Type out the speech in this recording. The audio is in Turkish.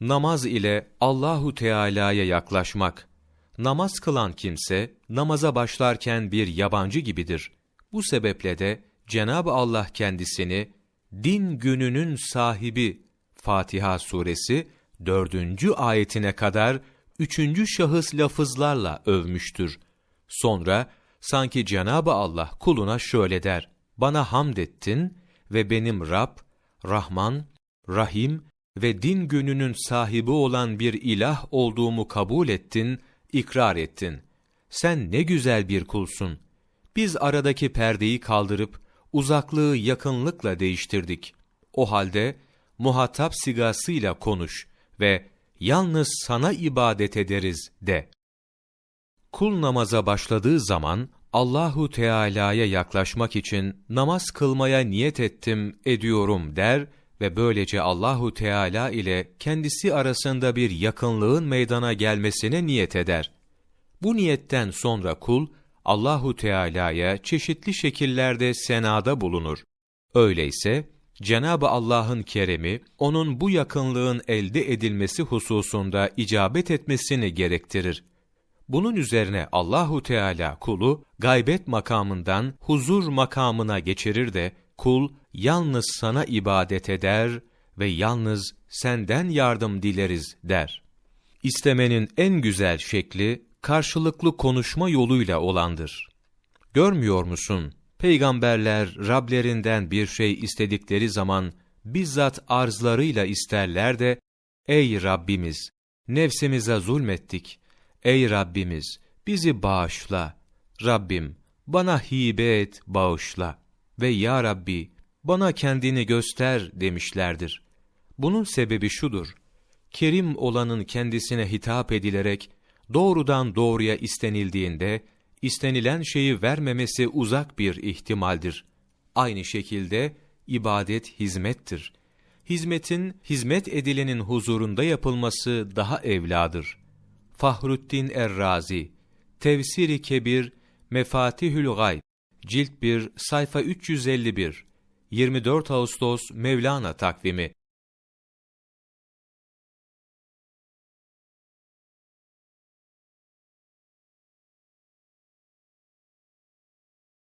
namaz ile Allahu Teala'ya yaklaşmak. Namaz kılan kimse namaza başlarken bir yabancı gibidir. Bu sebeple de Cenab-ı Allah kendisini din gününün sahibi Fatiha suresi 4. ayetine kadar üçüncü şahıs lafızlarla övmüştür. Sonra sanki Cenab-ı Allah kuluna şöyle der: Bana hamd ettin ve benim Rab, Rahman, Rahim ve din gününün sahibi olan bir ilah olduğumu kabul ettin, ikrar ettin. Sen ne güzel bir kulsun. Biz aradaki perdeyi kaldırıp uzaklığı yakınlıkla değiştirdik. O halde muhatap sigasıyla konuş ve yalnız sana ibadet ederiz de. Kul namaza başladığı zaman Allahu Teala'ya yaklaşmak için namaz kılmaya niyet ettim, ediyorum der ve böylece Allahu Teala ile kendisi arasında bir yakınlığın meydana gelmesine niyet eder. Bu niyetten sonra kul Allahu Teala'ya çeşitli şekillerde senada bulunur. Öyleyse Cenab-ı Allah'ın keremi onun bu yakınlığın elde edilmesi hususunda icabet etmesini gerektirir. Bunun üzerine Allahu Teala kulu gaybet makamından huzur makamına geçirir de kul yalnız sana ibadet eder ve yalnız senden yardım dileriz der. İstemenin en güzel şekli karşılıklı konuşma yoluyla olandır. Görmüyor musun? Peygamberler Rablerinden bir şey istedikleri zaman bizzat arzlarıyla isterler de Ey Rabbimiz! Nefsimize zulmettik. Ey Rabbimiz! Bizi bağışla. Rabbim! Bana hibe et, bağışla. Ve Ya Rabbi! Bana kendini göster demişlerdir. Bunun sebebi şudur. Kerim olanın kendisine hitap edilerek doğrudan doğruya istenildiğinde, istenilen şeyi vermemesi uzak bir ihtimaldir. Aynı şekilde ibadet hizmettir. Hizmetin, hizmet edilenin huzurunda yapılması daha evladır. Fahruddin Errazi, Tefsiri Kebir, Mefatihül Gayb, Cilt 1, sayfa 351, 24 Ağustos Mevlana takvimi